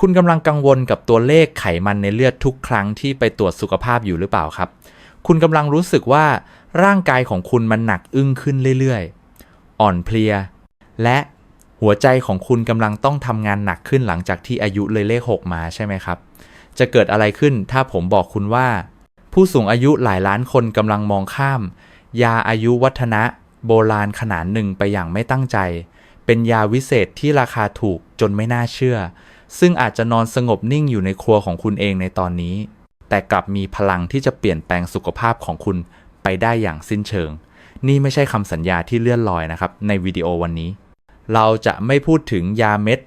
คุณกำลังกังวลกับตัวเลขไขมันในเลือดทุกครั้งที่ไปตรวจสุขภาพอยู่หรือเปล่าครับ คุณกำลังรู้สึกว่าร่างกายของคุณมันหนักอึ้งขึ้นเรื่อยๆ อ่อนเพลีย และหัวใจของคุณกำลังต้องทำงานหนักขึ้นหลังจากที่อายุเลยเลข 6 มาใช่ไหมครับ จะเกิดอะไรขึ้นถ้าผมบอกคุณว่า ผู้สูงอายุหลายล้านคนกำลังมองข้าม ยาอายุวัฒนะ โบราณขนาดหนึ่งไปอย่างไม่ตั้งใจ เป็นยาวิเศษที่ราคาถูกจนไม่น่าเชื่อ ซึ่งอาจจะนอนสงบนิ่งอยู่ในครัวของคุณเองในตอนนี้ แต่กลับมีพลังที่จะเปลี่ยนแปลงสุขภาพของคุณไปได้อย่างสิ้นเชิง นี่ไม่ใช่คำสัญญาที่เลื่อนลอยนะครับ ในวิดีโอวันนี้ เราจะไม่พูดถึงยาเม็ด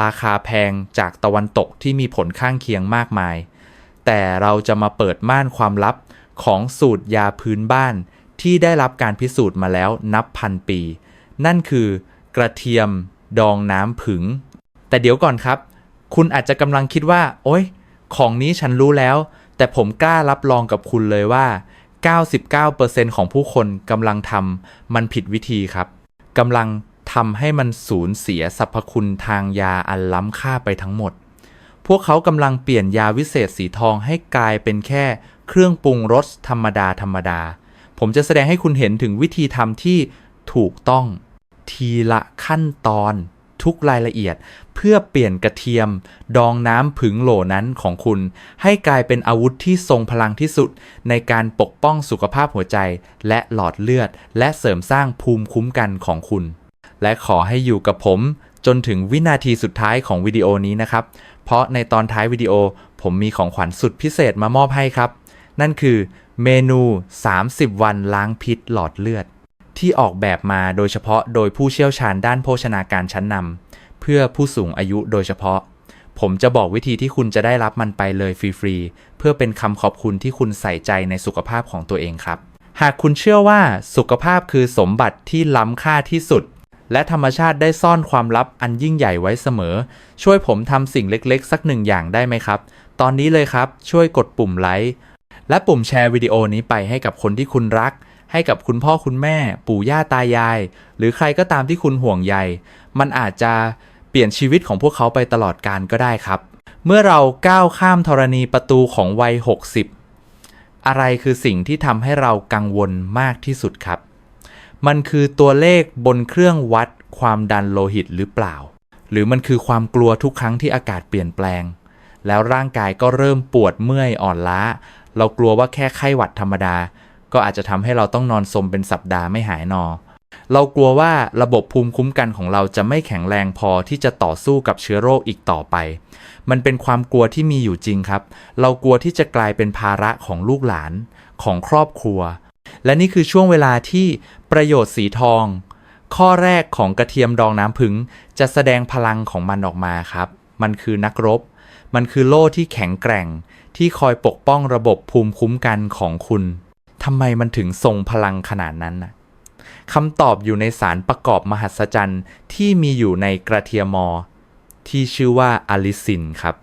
ราคาแพงจากตะวันตกที่มีผลข้างเคียงมากมาย แต่เราจะมาเปิดม่านความลับของสูตรยาพื้นบ้านที่ได้รับการพิสูจน์มาแล้วนับพันปี นั่นคือกระเทียม ดองน้ำผึ้งแต่เดี๋ยวก่อนครับ คุณอาจจะกำลังคิดว่า โอ๊ย ของนี้ฉันรู้แล้ว แต่ผมกล้ารับรองกับคุณเลยว่า 99%ของผู้คนกำลังทำมันผิดวิธีครับกำลังทำให้มันสูญเสียสรรพคุณทางยาอันล้ำค่าไปทั้งหมด พวกเขากำลังเปลี่ยนยาวิเศษสีทองให้กลายเป็นแค่เครื่องปรุงรสธรรมดาธรรมดา ผมจะแสดงให้คุณเห็นถึงวิธีทำที่ถูกต้องทีละขั้นตอน ทุกรายละเอียด เพื่อเปลี่ยนกระเทียม ดองน้ำผึงโหลนั้นของคุณ ให้กลายเป็นอาวุธที่ทรงพลังที่สุด ในการปกป้องสุขภาพหัวใจ และหลอดเลือด และเสริมสร้างภูมิคุ้มกันของคุณ และขอให้อยู่กับผม จนถึงวินาทีสุดท้ายของวิดีโอนี้นะครับ เพราะในตอนท้ายวิดีโอ ผมมีของขวัญสุดพิเศษมามอบให้ครับ นั่นคือเมนู 30 วันล้างพิษหลอดเลือด ที่ออกแบบมาโดยเฉพาะโดยผู้เชี่ยวชาญด้านโภชนาการชั้นนำเพื่อผู้สูงอายุโดยเฉพาะ ผมจะบอกวิธีที่คุณจะได้รับมันไปเลยฟรีๆ เพื่อเป็นคำขอบคุณที่คุณใส่ใจในสุขภาพของตัวเองครับ หากคุณเชื่อว่าสุขภาพคือสมบัติที่ล้ำค่าที่สุด และธรรมชาติได้ซ่อนความลับอันยิ่งใหญ่ไว้เสมอ ช่วยผมทำสิ่งเล็กๆ สักหนึ่งอย่างได้ไหมครับ ตอนนี้เลยครับช่วยกดปุ่มไลค์และปุ่มแชร์วิดีโอนี้ไปให้กับคนที่คุณรัก ให้กับคุณพ่อคุณแม่ ปู่ย่าตายาย หรือใครก็ตามที่คุณห่วงใย มันอาจจะเปลี่ยนชีวิตของพวกเขาไปตลอดกาลก็ได้ครับ เมื่อเราก้าวข้ามธรณีประตูของวัย 60 อะไรคือสิ่งที่ทำให้เรากังวลมากที่สุดครับ มันคือตัวเลขบนเครื่องวัดความดันโลหิตหรือเปล่า หรือมันคือความกลัวทุกครั้งที่อากาศเปลี่ยนแปลง แล้วร่างกายก็เริ่มปวดเมื่อยอ่อนล้า เรากลัวว่าแค่ไข้หวัดธรรมดา ก็อาจจะทำให้เราต้องนอนสมเป็นสัปดาห์ไม่หายนอ เรากลัวว่าระบบภูมิคุ้มกันของเราจะไม่แข็งแรงพอที่จะต่อสู้กับเชื้อโรคอีกต่อไป มันเป็นความกลัวที่มีอยู่จริงครับ เรากลัวที่จะกลายเป็นภาระของลูกหลานของครอบครัว และนี่คือช่วงเวลาที่ประโยชน์สีทอง ข้อแรกของกระเทียมดองน้ำผึ้งจะแสดงพลังของมันออกมาครับ มันคือนักรบ มันคือโล่ที่แข็งแกร่งที่คอยปกป้องระบบภูมิคุ้มกันของคุณ ทำไมมันถึงทรงพลังขนาดนั้นนะคำตอบอยู่ในสารประกอบมหัศจรรย์ที่มีอยู่ในกระเทียมอ ที่ชื่อว่าอะลิซินครับ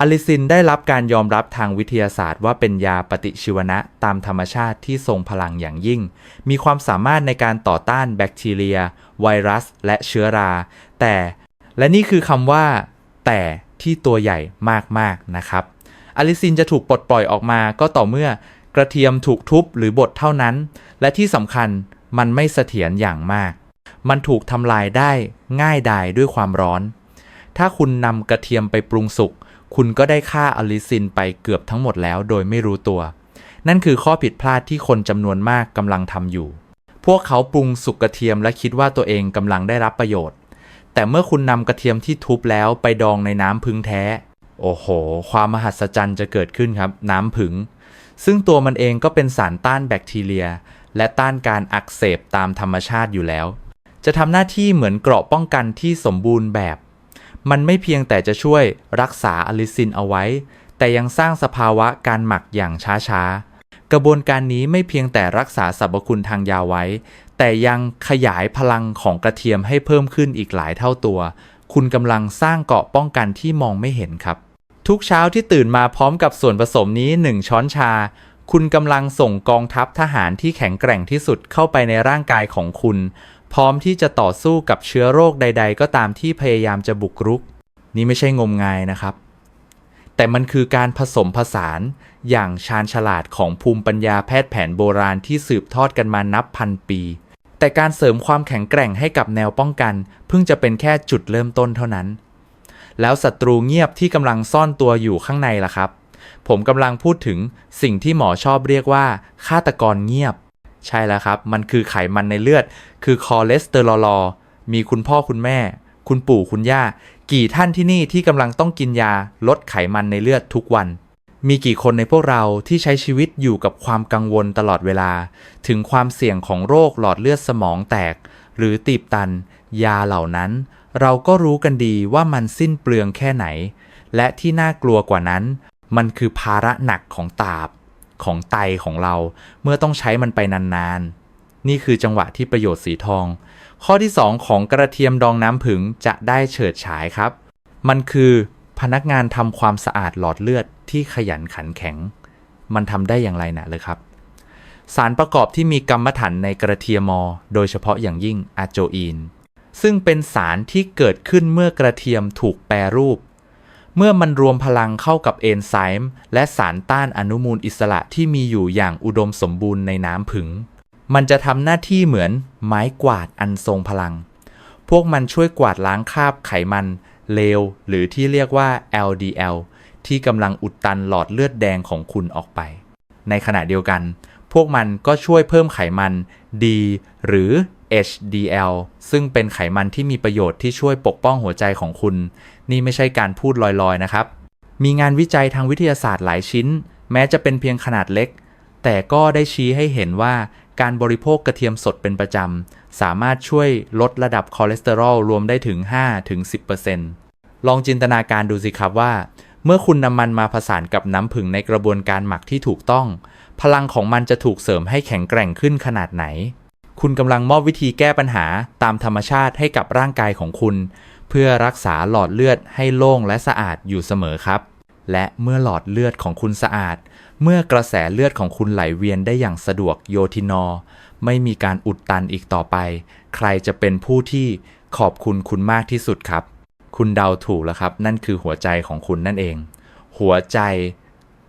อะลิซินได้รับการยอมรับทางวิทยาศาสตร์ว่าเป็นยาปฏิชีวนะตามธรรมชาติที่ทรงพลังอย่างยิ่ง มีความสามารถในการต่อต้านแบคทีเรีย ไวรัส และเชื้อรา แต่และนี่คือคำว่า แต่ที่ตัวใหญ่มากๆนะครับอะลิซินจะถูกปลดปล่อยออกมาก็ต่อเมื่อ กระเทียมถูกทุบหรือบดเท่านั้น และที่สำคัญมันไม่เสถียรอย่างมาก มันถูกทำลายได้ง่ายดายด้วยความร้อน ถ้าคุณนำกระเทียมไปปรุงสุกคุณก็ได้ค่าอลิซินไปเกือบทั้งหมดแล้วโดยไม่รู้ตัว นั่นคือข้อผิดพลาดที่คนจำนวนมากกำลังทำอยู่ พวกเขาปรุงสุกกระเทียมและคิดว่าตัวเองกำลังได้รับประโยชน์ แต่เมื่อคุณนำกระเทียมที่ทุบแล้วไปดองในน้ำพึ่งแท้ โอ้โห ความมหัศจรรย์จะเกิดขึ้นครับ น้ำผึ้ง ซึ่งตัวมันเองก็เป็นสารต้านแบคทีเรีย และต้านการอักเสบตามธรรมชาติอยู่แล้ว จะทำหน้าที่เหมือนเกราะป้องกันที่สมบูรณ์แบบ มันไม่เพียงแต่จะช่วยรักษาอลิซินเอาไว้ แต่ยังสร้างสภาวะการหมักอย่างช้าๆ กระบวนการนี้ไม่เพียงแต่รักษาสรรพคุณทางยาไว้ แต่ยังขยายพลังของกระเทียมให้เพิ่มขึ้นอีกหลายเท่าตัว คุณกำลังสร้างเกราะป้องกันที่มองไม่เห็นครับ ทุกเช้าที่ตื่นมาพร้อมกับส่วนผสมนี้ 1 ช้อนชา คุณกำลังส่งกองทัพทหารที่แข็งแกร่งที่สุดเข้าไปในร่างกายของคุณ พร้อมที่จะต่อสู้กับเชื้อโรคใด ๆ ก็ตามที่พยายามจะบุกรุก นี่ไม่ใช่งมงายนะครับ แต่มันคือการผสมผสานอย่างชาญฉลาดของภูมิปัญญาแพทย์แผนโบราณที่สืบทอดกันมานับพันปี แต่การเสริมความแข็งแกร่งให้กับแนวป้องกัน เพิ่งจะเป็นแค่จุดเริ่มต้นเท่านั้น แล้วศัตรูเงียบที่กำลังซ่อนตัวอยู่ข้างในล่ะครับ ผมกำลังพูดถึงสิ่งที่หมอชอบเรียกว่าฆาตกรเงียบ ใช่แล้วครับ มันคือไขมันในเลือด คือคอเลสเตอรอลมีคุณพ่อคุณแม่ คุณปู่คุณย่า กี่ท่านที่นี่ที่กำลังต้องกินยาลดไขมันในเลือดทุกวันมีกี่คนในพวกเราที่ใช้ชีวิตอยู่กับความกังวลตลอดเวลา ถึงความเสี่ยงของโรคหลอดเลือดสมองแตก หรือตีบตัน ยาเหล่านั้น เราก็รู้กันดีว่ามันสิ้นเปลืองแค่ไหน และที่น่ากลัวกว่านั้น มันคือภาระหนักของตาบ ของไตของเรา เมื่อต้องใช้มันไปนานๆ นี่คือจังหวะที่ประโยชน์สีทอง ข้อที่ 2 ของกระเทียมดองน้ำผึ้งจะได้เฉิดฉายครับ มันคือพนักงานทำความสะอาดหลอดเลือดที่ขยันขันแข็ง มันทำได้อย่างไรนะเลยครับ สารประกอบที่มีกรรมฐานในกระเทียมมอโดยเฉพาะอย่างยิ่งอะโจอีน ซึ่งเป็นสารที่เกิดขึ้นเมื่อกระเทียมถูกแปรรูป เมื่อมันรวมพลังเข้ากับเอนไซม์และสารต้านอนุมูลอิสระที่มีอยู่อย่างอุดมสมบูรณ์ในน้ำผึ้งมันจะทำหน้าที่เหมือนไม้กวาดอันทรงพลัง พวกมันช่วยกวาดล้างคราบไขมัน เลว หรือที่เรียกว่า LDL ที่กำลังอุดตันหลอดเลือดแดงของคุณออกไป ในขณะเดียวกัน พวกมันก็ช่วยเพิ่มไขมันดีหรือ HDL ซึ่งเป็นไขมันที่มีประโยชน์ที่ช่วยปกป้องหัวใจของคุณ นี่ไม่ใช่การพูดลอยๆนะครับ มีงานวิจัยทางวิทยาศาสตร์หลายชิ้น แม้จะเป็นเพียงขนาดเล็ก แต่ก็ได้ชี้ให้เห็นว่าการบริโภคกระเทียมสดเป็นประจำ สามารถช่วยลดระดับคอเลสเตอรอลรวมได้ถึง 5-10%ลองจินตนาการดูสิครับว่า เมื่อคุณนำมันมาผสานกับน้ำผึ้งในกระบวนการหมักที่ถูกต้อง พลังของมันจะถูกเสริมให้แข็งแกร่งขึ้นขนาดไหน คุณกำลังมอบวิธีแก้ปัญหาตามธรรมชาติให้กับร่างกายของคุณ เพื่อรักษาหลอดเลือดให้โล่งและสะอาดอยู่เสมอครับ และเมื่อหลอดเลือดของคุณสะอาด เมื่อกระแสเลือดของคุณไหลเวียนได้อย่างสะดวกโยทินอ ไม่มีการอุดตันอีกต่อไป ใครจะเป็นผู้ที่ขอบคุณคุณมากที่สุดครับ คุณเดาถูกแล้วครับ นั่นคือหัวใจของคุณนั่นเอง หัวใจ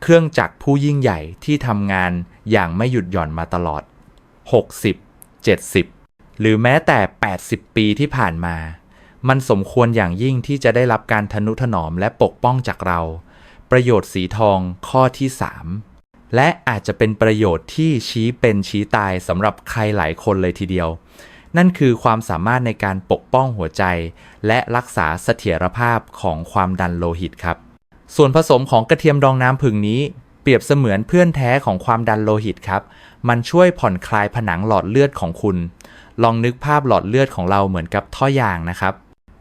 เครื่องจักรผู้ยิ่งใหญ่ที่ทำงานอย่างไม่หยุดหย่อนมาตลอด 60 70 หรือแม้แต่ 80 ปีที่ผ่านมา มันสมควรอย่างยิ่งที่จะได้รับการทนุถนอมและปกป้องจากเรา ประโยชน์สีทองข้อที่ 3 และอาจจะเป็นประโยชน์ที่ชี้เป็นชี้ตายสำหรับใครหลายคนเลยทีเดียว นั่นคือความสามารถในการปกป้องหัวใจ และรักษาเสถียรภาพของความดันโลหิตครับ ส่วนผสมของกระเทียมดองน้ำผึ้งนี้เปรียบเสมือนเพื่อนแท้ของความดันโลหิตครับ มันช่วยผ่อนคลายผนังหลอดเลือดของคุณ ลองนึกภาพหลอดเลือดของเราเหมือนกับท่อยางนะครับ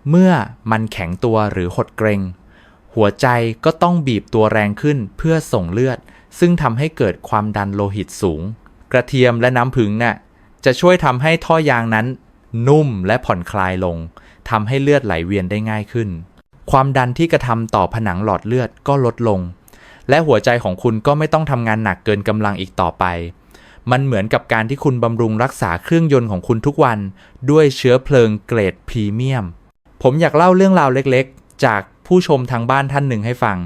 เมื่อมันแข็งตัวหรือหดเกรงหัวใจก็ต้องบีบตัวแรงขึ้นเพื่อส่งเลือด ซึ่งทำให้เกิดความดันโลหิตสูง กระเทียมและน้ำผึ้งน่ะจะช่วยทำให้ท่อยางนั้น นุ่มและผ่อนคลายลงทำให้เลือดไหลเวียนได้ง่ายขึ้น ความดันที่กระทำต่อผนังหลอดเลือดก็ลดลง และหัวใจของคุณก็ไม่ต้องทำงานหนักเกินกำลังอีกต่อไป มันเหมือนกับการที่คุณบำรุงรักษาเครื่องยนต์ของคุณทุกวัน ด้วยเชื้อเพลิงเกรดพรีเมียม ผมอยากเล่าเรื่องราวเล็กๆ จากผู้ชมทางบ้านท่านหนึ่งให้ฟัง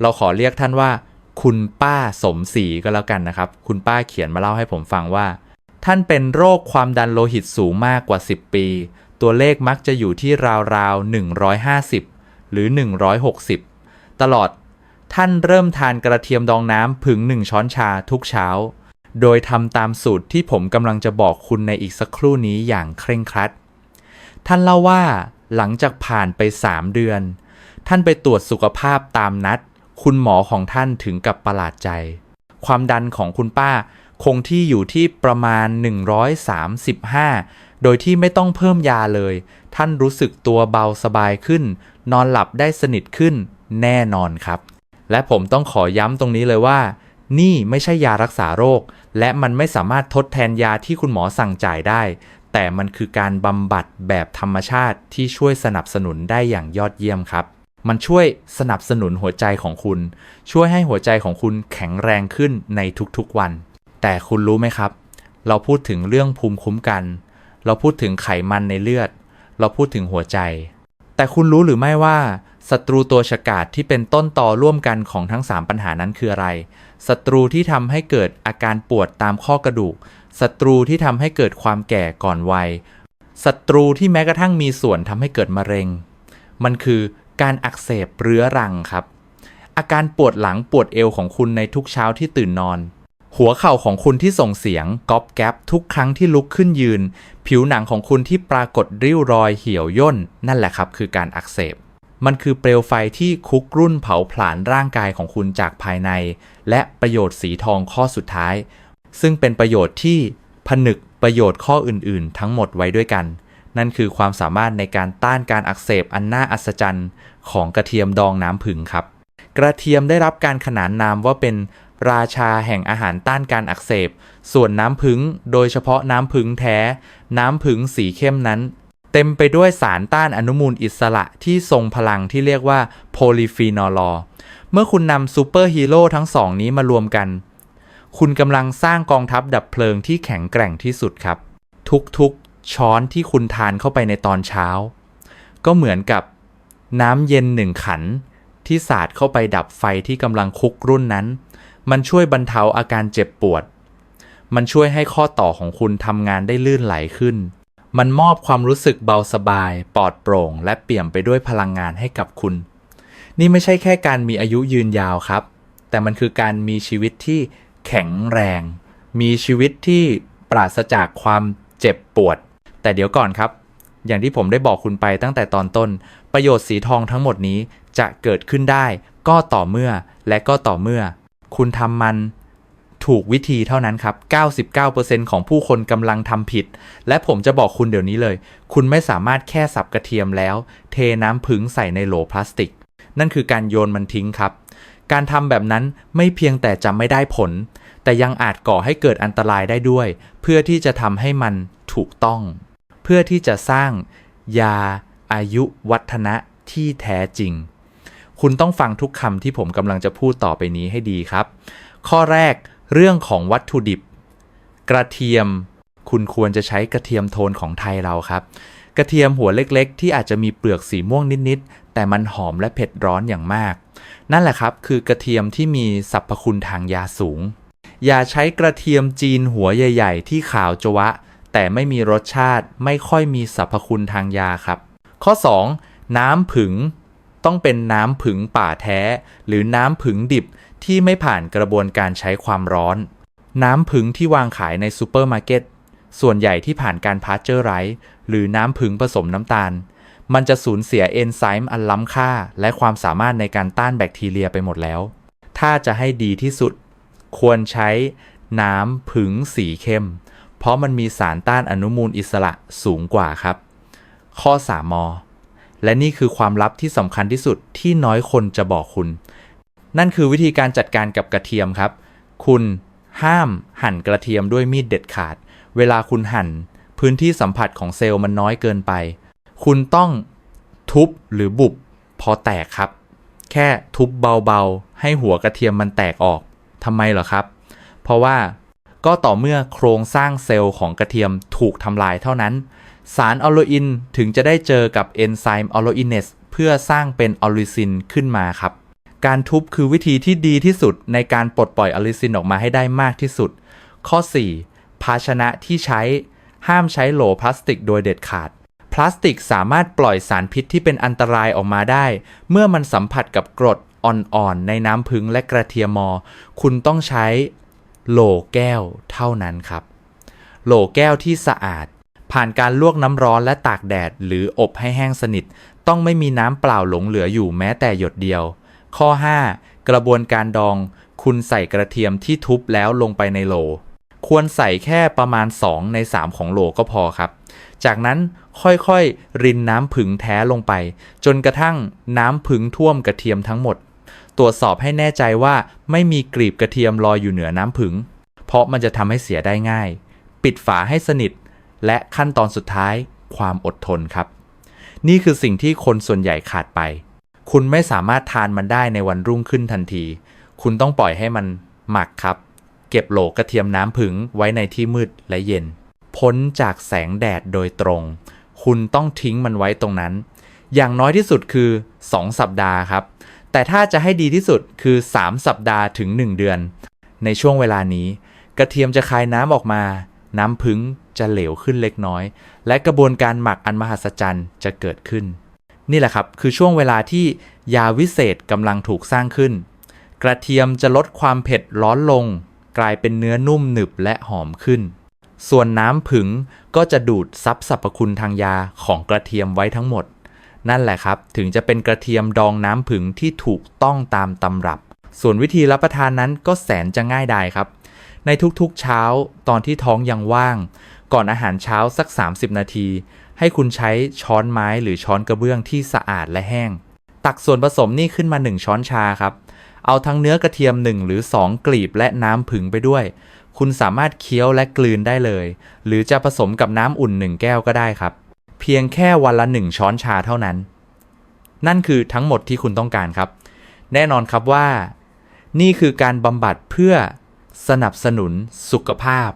เราขอเรียกท่านว่า คุณป้าสมศรีก็แล้วกันนะครับ คุณป้าเขียนมาเล่าให้ผมฟังว่า ท่านเป็นโรคความดันโลหิตสูงมากกว่า 10 ปี ตัวเลขมักจะอยู่ที่ราวๆ 150 หรือ 160 ตลอดท่านเริ่มทานกระเทียมดองน้ำผึ่งหนึ่งช้อนชาทุกเช้า โดยทำตามสูตรที่ผมกำลังจะบอกคุณในอีกสักครู่นี้อย่างเคร่งครัด ท่านเล่าว่าหลังจากผ่านไป 3 เดือน ท่านไปตรวจสุขภาพตามนัด คุณหมอของท่านถึงกับประหลาดใจ ความดันของคุณป้าคงที่อยู่ที่ประมาณ 135 โดยที่ไม่ต้องเพิ่มยาเลย ท่านรู้สึกตัวเบาสบายขึ้น นอนหลับได้สนิทขึ้นแน่นอนครับ และผมต้องขอย้ำตรงนี้เลยว่า นี่ไม่ใช่ยารักษาโรค และมันไม่สามารถทดแทนยาที่คุณหมอสั่งจ่ายได้ แต่มันคือการบำบัดแบบธรรมชาติที่ช่วยสนับสนุนได้อย่างยอดเยี่ยมครับ มันช่วยสนับสนุนหัวใจของคุณ ช่วยให้หัวใจของคุณแข็งแรงขึ้นในทุกๆวัน แต่คุณรู้ไหมครับ เราพูดถึงเรื่องภูมิคุ้มกัน เราพูดถึงไขมันในเลือด เราพูดถึงหัวใจ แต่คุณรู้หรือไม่ว่าศัตรูตัวฉกาจที่เป็นต้นตอร่วมกันของทั้ง 3 ปัญหานั้นคืออะไร ศัตรูที่ทำให้เกิดอาการปวดตามข้อกระดูก ศัตรูที่ทำให้เกิดความแก่ก่อนวัย ศัตรูที่แม้กระทั่งมีส่วนทำให้เกิดมะเร็ง มันคือการอักเสบเรื้อรังครับ อาการปวดหลังปวดเอวของคุณในทุกเช้าที่ตื่นนอน หัวเข่าของคุณที่ส่งเสียงก๊อบแก๊บทุกครั้งที่ลุกขึ้นยืน ผิวหนังของคุณที่ปรากฏริ้วรอยเหี่ยวย่น นั่นแหละครับ คือการอักเสบมันคือเปลวไฟที่คุกรุ่นเผาผลาญร่างกายของคุณจากภายใน และประโยชน์สีทองข้อสุดท้าย ซึ่งเป็นประโยชน์ที่ผนึกประโยชน์ข้ออื่นๆ ทั้งหมดไว้ด้วยกัน นั่นคือความสามารถในการต้านการอักเสบอันน่าอัศจรรย์ ของกระเทียมดองน้ำผึ้งครับ กระเทียมได้รับการขนานนามว่าเป็นราชาแห่งอาหารต้านการอักเสบ ส่วนน้ำผึ้งโดยเฉพาะน้ำผึ้งแท้ น้ำผึ้งสีเข้มนั้น เต็มไปด้วยสารต้านอนุมูลอิสระที่ทรงพลังที่เรียกว่าโพลีฟีนอลอ มื่อคุณนำซูเปอร์ฮีโร่ทั้งสองนี้มารวมกัน คุณกำลังสร้างกองทัพดับเพลิงที่แข็งแกร่งที่สุดครับ ทุกๆ ช้อนที่คุณทานเข้าไปในตอนเช้า ก็เหมือนกับน้ำเย็นหนึ่งขันที่สาดเข้าไปดับไฟที่กำลังคุกรุ่นนั้น มันช่วยบรรเทาอาการเจ็บปวด มันช่วยให้ข้อต่อของคุณทำงานได้ลื่นไหลขึ้น มันมอบความรู้สึกเบาสบาย ปลอดโปร่ง และเปี่ยมไปด้วยพลังงานให้กับคุณ นี่ไม่ใช่แค่การมีอายุยืนยาวครับ แต่มันคือการมีชีวิตที่แข็งแรง มีชีวิตที่ปราศจากความเจ็บปวด แต่เดี๋ยวก่อนครับ อย่างที่ผมได้บอกคุณไปตั้งแต่ตอนต้น ประโยชน์สีทองทั้งหมดนี้จะเกิดขึ้นได้ ก็ต่อเมื่อและก็ต่อเมื่อ คุณทำมันถูกวิธีเท่านั้นครับ 99%ของผู้คนกำลังทำผิด และผมจะบอกคุณเดี๋ยวนี้เลย คุณไม่สามารถแค่สับกระเทียมแล้ว เทน้ำผึ้งใส่ในโหลพลาสติก นั่นคือการโยนมันทิ้งครับ การทำแบบนั้นไม่เพียงแต่จะไม่ได้ผล แต่ยังอาจก่อให้เกิดอันตรายได้ด้วย เพื่อที่จะทำให้มันถูกต้อง เพื่อที่จะสร้างยาอายุวัฒนะที่แท้จริง คุณต้องฟังทุกคำที่ผมกำลังจะพูดต่อไปนี้ให้ดีครับ ข้อแรกเรื่องของวัตถุดิบ กระเทียม คุณควรจะใช้กระเทียมโทนของไทยเราครับ กระเทียมหัวเล็กๆ ที่อาจจะมีเปลือกสีม่วงนิดๆ แต่มันหอมและเผ็ดร้อนอย่างมาก นั่นแหละครับคือกระเทียมที่มีสรรพคุณทางยาสูง อย่าใช้กระเทียมจีนหัวใหญ่ ๆ ที่ขาวจวะ แต่ไม่มีรสชาติไม่ค่อยมีสรรพคุณทางยาครับ ข้อ 2. น้ำผึ้งต้องเป็นน้ำผึ้งป่าแท้ หรือน้ำผึ้งดิบที่ไม่ผ่านกระบวนการใช้ความร้อน น้ำผึ้งที่วางขายในซูเปอร์มาร์เก็ต ส่วนใหญ่ที่ผ่านการพาสเจอร์ไรส์หรือน้ำผึ้งผสมน้ำตาล มันจะสูญเสียเอนไซม์อันล้ำค่า และความสามารถในการต้านแบคทีเรียไปหมดแล้ว ถ้าจะให้ดีที่สุด ควรใช้น้ำผึ้งสีเข้ม เพราะมันมีสารต้านอนุมูลอิสระสูงกว่าครับ ข้อ 3 ม และนี่คือความลับที่สำคัญที่สุดที่น้อยคนจะบอกคุณ นั่นคือวิธีการจัดการกับกระเทียมครับ คุณห้ามหั่นกระเทียมด้วยมีดเด็ดขาด เวลาคุณหั่น พื้นที่สัมผัสของเซลล์มันน้อยเกินไป คุณต้องทุบหรือบุบพอแตกครับ แค่ทุบเบาๆ ให้หัวกระเทียมมันแตกออกทำไมเหรอครับ เพราะว่าก็ต่อเมื่อโครงสร้างเซลล์ของกระเทียมถูกทำลายเท่านั้น สารออโลอินถึงจะได้เจอกับเอนไซม์ออโลอินเนสเพื่อสร้างเป็นออลิซินขึ้นมาครับ การทุบคือวิธีที่ดีที่สุดในการปลดปล่อยออลิซินออกมาให้ได้มากที่สุด ข้อ 4. ภาชนะที่ใช้ห้ามใช้โหลพลาสติกโดยเด็ดขาด พลาสติกสามารถปล่อยสารพิษที่เป็นอันตรายออกมาได้ เมื่อมันสัมผัสกับกรดอ่อนๆ ในน้ำพึ่งและกระเทียมมอ คุณต้องใช้โหลแก้วเท่านั้นครับ โหลแก้วที่สะอาด ผ่านการลวกน้ำร้อนและตากแดด หรืออบให้แห้งสนิท ต้องไม่มีน้ำเปล่าหลงเหลืออยู่แม้แต่หยดเดียว ข้อ 5. กระบวนการดอง คุณใส่กระเทียมที่ทุบแล้วลงไปในโหล ควรใส่แค่ประมาณ 2 ใน 3 ของโหลก็พอครับ จากนั้นค่อยๆ รินน้ำผึ้งแท้ลงไป จนกระทั่งน้ำผึ้งท่วมกระเทียมทั้งหมด ตรวจสอบให้แน่ใจว่าไม่มีกลีบกระเทียมลอยอยู่เหนือน้ำผึ้งเพราะมันจะทำให้เสียได้ง่าย ปิดฝาให้สนิท และขั้นตอนสุดท้ายความอดทนครับ นี่คือสิ่งที่คนส่วนใหญ่ขาดไป คุณไม่สามารถทานมันได้ในวันรุ่งขึ้นทันที คุณต้องปล่อยให้มันหมักครับ ก็บโหลกระเทียมน้ำผึ้งไว้ในที่มืดและเย็น พ้นจากแสงแดดโดยตรง คุณต้องทิ้งมันไว้ตรงนั้น อย่างน้อยที่สุดคือ 2 สัปดาห์ครับ แต่ถ้าจะให้ดีที่สุดคือ 3 สัปดาห์ถึง 1 เดือน ในช่วงเวลานี้ กระเทียมจะคายน้ำออกมา น้ำพึ้งจะเหลวขึ้นเล็กน้อย และกระบวนการหมักอันมหัศจรรย์จะเกิดขึ้น นี่แหละครับคือช่วงเวลาที่ยาวิเศษกำลังถูกสร้างขึ้น กระเทียมจะลดความเผ็ดร้อนลง กลายเป็นเนื้อนุ่มหนึบและหอมขึ้น ส่วนน้ำผึ้งก็จะดูดซับสรรพคุณทางยาของกระเทียมไว้ทั้งหมด นั่นแหละครับ ถึงจะเป็นกระเทียมดองน้ำผึ้งที่ถูกต้องตามตำรับ ส่วนวิธีรับประทานนั้นก็แสนจะง่ายดายครับ ในทุกๆเช้าตอนที่ท้องยังว่าง ก่อนอาหารเช้าสัก 30 นาที ให้คุณใช้ช้อนไม้หรือช้อนกระเบื้องที่สะอาดและแห้ง ตักส่วนผสมนี่ขึ้นมา 1 ช้อนชาครับ เอาทั้งเนื้อกระเทียม 1 หรือ 2 กลีบและน้ำผึ้งไปด้วย คุณสามารถเคี้ยวและกลืนได้เลย หรือจะผสมกับน้ำอุ่น 1 แก้วก็ได้ครับ เพียงแค่วันละ 1 ช้อนชาเท่านั้น นั่นคือทั้งหมดที่คุณต้องการครับ แน่นอนครับว่า นี่คือการบำบัดเพื่อสนับสนุนสุขภาพ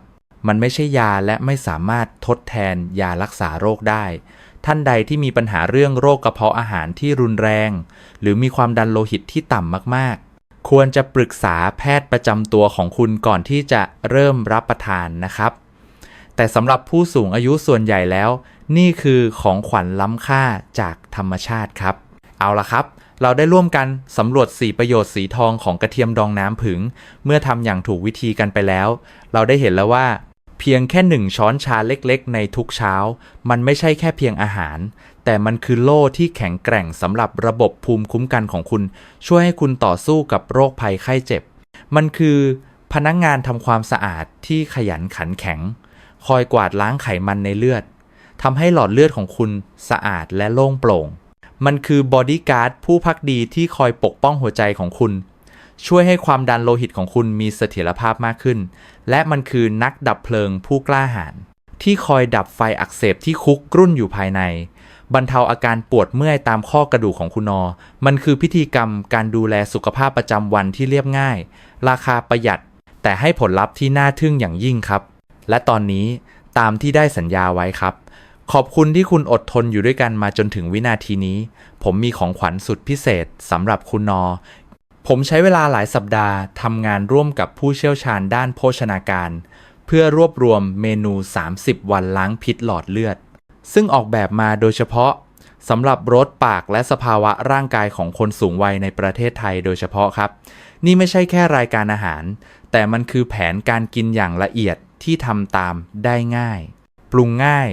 มันไม่ใช่ยาและไม่สามารถทดแทนยารักษาโรคได้ ท่านใดที่มีปัญหาเรื่องโรคกระเพาะอาหารที่รุนแรง หรือมีความดันโลหิตที่ต่ำมากๆ ควรจะปรึกษาแพทย์ประจำตัวของคุณก่อนที่จะเริ่มรับประทานนะครับ แต่สำหรับผู้สูงอายุส่วนใหญ่แล้ว นี่คือของขวัญล้ำค่าจากธรรมชาติครับ เอาละครับ เราได้ร่วมกันสำรวจ 4 ประโยชน์สีทองของกระเทียมดองน้ำผึ้งเมื่อทำอย่างถูกวิธีกันไปแล้ว เราได้เห็นแล้วว่า เพียงแค่หนึ่งช้อนชาเล็กๆ ในทุกเช้า มันไม่ใช่แค่เพียงอาหาร แต่มันคือโล่ที่แข็งแกร่งสำหรับระบบภูมิคุ้มกันของคุณ ช่วยให้คุณต่อสู้กับโรคภัยไข้เจ็บ มันคือพนักงงานทำความสะอาดที่ขยันขันแข็ง คอยกวาดล้างไขมันในเลือดทำให้หลอดเลือดของคุณสะอาดและโล่งโปร่ง มันคือบอดี้การ์ดผู้พักดีที่คอยปกป้องหัวใจของคุณ ช่วยให้ความดันโลหิตของคุณมีเสถียรภาพมากขึ้น และมันคือนักดับเพลิงผู้กล้าหาญที่คอยดับไฟอักเสบที่คุกกรุ่นอยู่ภายใน บรรเทาอาการปวดเมื่อยตามข้อกระดูกของคุณนอ มันคือพิธีกรรมการดูแลสุขภาพประจำวันที่เรียบง่าย ราคาประหยัด แต่ให้ผลลัพธ์ที่น่าทึ่งอย่างยิ่งครับ และตอนนี้ตามที่ได้สัญญาไว้ครับ ขอบคุณที่คุณอดทนอยู่ด้วยกันมาจนถึงวินาทีนี้ ผมมีของขวัญสุดพิเศษสำหรับคุณนอ ผมใช้เวลาหลายสัปดาห์ทำงานร่วมกับผู้เชี่ยวชาญด้านโภชนาการ เพื่อรวบรวมเมนู 30 วันล้างพิษหลอดเลือด ซึ่งออกแบบมาโดยเฉพาะสำหรับรสปากและสภาวะร่างกายของคนสูงวัยในประเทศไทยโดยเฉพาะครับ นี่ไม่ใช่แค่รายการอาหาร แต่มันคือแผนการกินอย่างละเอียดที่ทำตามได้ง่าย ปรุงง่าย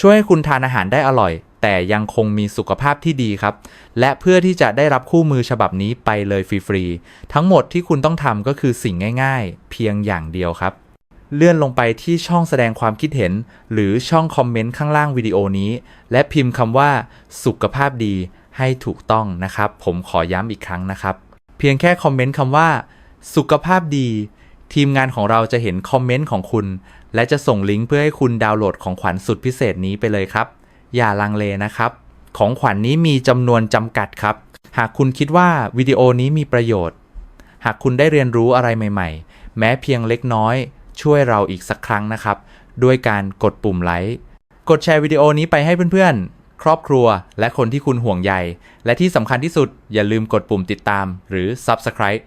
ช่วยให้คุณทานอาหารได้อร่อย แต่ยังคงมีสุขภาพที่ดีครับ และเพื่อที่จะได้รับคู่มือฉบับนี้ไปเลยฟรีๆ ทั้งหมดที่คุณต้องทำก็คือสิ่งง่ายๆ เพียงอย่างเดียวครับ เลื่อนลงไปที่ช่องแสดงความคิดเห็น หรือช่องคอมเมนต์ข้างล่างวิดีโอนี้ และพิมพ์คำว่าสุขภาพดีให้ถูกต้องนะครับ ผมขอย้ำอีกครั้งนะครับ เพียงแค่คอมเมนต์คำว่า สุขภาพดี ทีมงานของเราจะเห็นคอมเมนต์ของคุณ และจะส่งลิงก์เพื่อให้คุณดาวน์โหลดของขวัญสุดพิเศษนี้ไปเลยครับ อย่าลังเลนะครับ ของขวัญนนี้มีจำนวนจำกัดครับ หากคุณคิดว่าวิดีโอนี้มีประโยชน์ หากคุณได้เรียนรู้อะไรใหม่ ๆ แม้เพียงเล็กน้อย ช่วยเราอีกสักครั้งนะครับ ด้วยการกดปุ่มไลค์กดแชร์วิดีโอนี้ไปให้เพื่อนๆ ครอบครัว และคนที่คุณห่วงใย และที่สำคัญที่สุดอย่าลืมกดปุ่มติดตาม หรือ Subscribe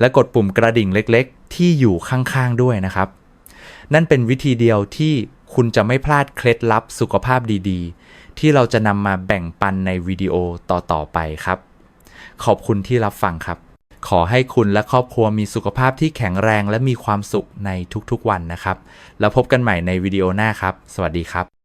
และกดปุ่มกระดิ่งเล็กๆ ที่อยู่ข้างๆด้วยนะครับ นั่นเป็นวิธีเดียวที่ คุณจะไม่พลาดเคล็ดลับสุขภาพดีๆ ที่เราจะนำมาแบ่งปันในวิดีโอต่อๆไปครับ ขอบคุณที่รับฟังครับ ขอให้คุณและครอบครัวมีสุขภาพที่แข็งแรงและมีความสุขในทุกๆวันนะครับ แล้วพบกันใหม่ในวิดีโอหน้าครับ สวัสดีครับ